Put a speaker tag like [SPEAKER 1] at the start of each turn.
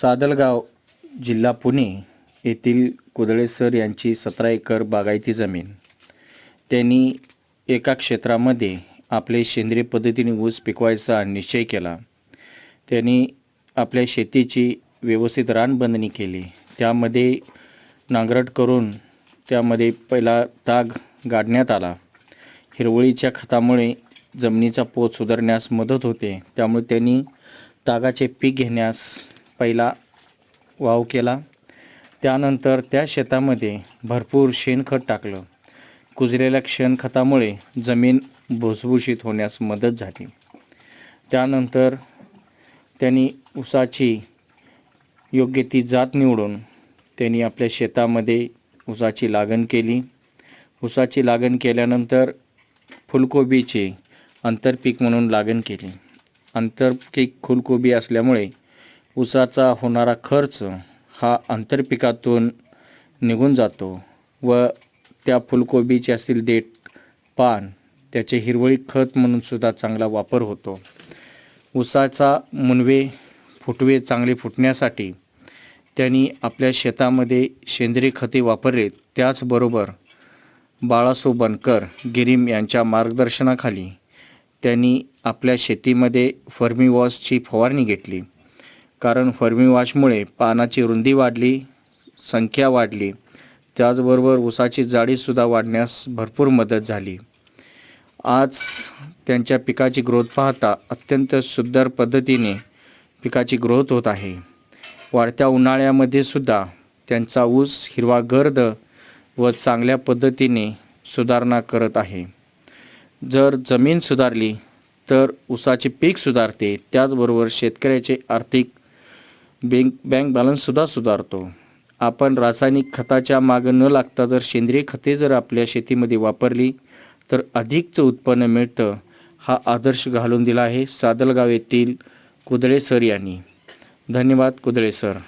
[SPEAKER 1] सादलगाव जिल्हा पुणे येथील कुदळे सर यांची सतरा एकर बागायती जमीन. त्यांनी एका क्षेत्रामध्ये आपले सेंद्रिय पद्धतीने ऊस पिकवायचा निश्चय केला. त्यांनी आपल्या शेतीची व्यवस्थित रानबंधणी केली. त्यामध्ये नांगरट करून त्यामध्ये पहिला ताग गाडण्यात आला. हिरवळीच्या खतामुळे जमिनीचा पोत सुधारण्यास मदत होते. त्यामुळे त्यांनी तागाचे पीक घेण्यास पहिला वाव केला. त्यानंतर त्या शेतामध्ये भरपूर शेणखत टाकलं. कुजलेल्या शेणखतामुळे जमीन भुसभुशीत होण्यास मदत झाली. त्यानंतर त्यांनी ऊसाची योग्य ती जात निवडून त्यांनी आपल्या शेतामध्ये ऊसाची लागण केली. ऊसाची लागण केल्यानंतर फुलकोबीचे आंतरपीक म्हणून लागण केली. आंतरपीक फुलकोबी असल्यामुळे ऊसाचा होणारा खर्च हा आंतरपिकातून निघून जातो व त्या फुलकोबीचे असतील देठ पान त्याचे हिरवळी खत म्हणून सुद्धा चांगला वापर होतो. ऊसाचा मुनवे फुटवे चांगले फुटण्यासाठी त्यांनी आपल्या शेतामध्ये सेंद्रिय खते वापरले. त्याचबरोबर बाळासो बनकर गिरीम यांच्या मार्गदर्शनाखाली त्यांनी आपल्या शेतीमध्ये फर्मिवॉसची फवारणी घेतली. कारण फर्मिवॉशमुळे पानाची रुंदी वाढली संख्या वाढली. त्याचबरोबर ऊसाची जाडीसुद्धा वाढण्यास भरपूर मदत झाली. आज त्यांच्या पिकाची ग्रोथ पाहता अत्यंत सुंदर पद्धतीने पिकाची ग्रोथ होत आहे. वाढत्या उन्हाळ्यामध्ये सुद्धा त्यांचा ऊस हिरवा गर्द व चांगल्या पद्धतीने सुधारणा करत आहे. जर जमीन सुधारली तर ऊसाचे पीक सुधारते. त्याचबरोबर शेतकऱ्याचे आर्थिक बँक बँक बॅलन्ससुद्धा सुधारतो. आपण रासायनिक खताच्या मागं न लागता जर सेंद्रिय खते जर आपल्या शेतीमध्ये वापरली तर अधिकचं उत्पन्न मिळतं हा आदर्श घालून दिला आहे सादलगाव येथील कुदळे सर यांनी. धन्यवाद कुदळे सर.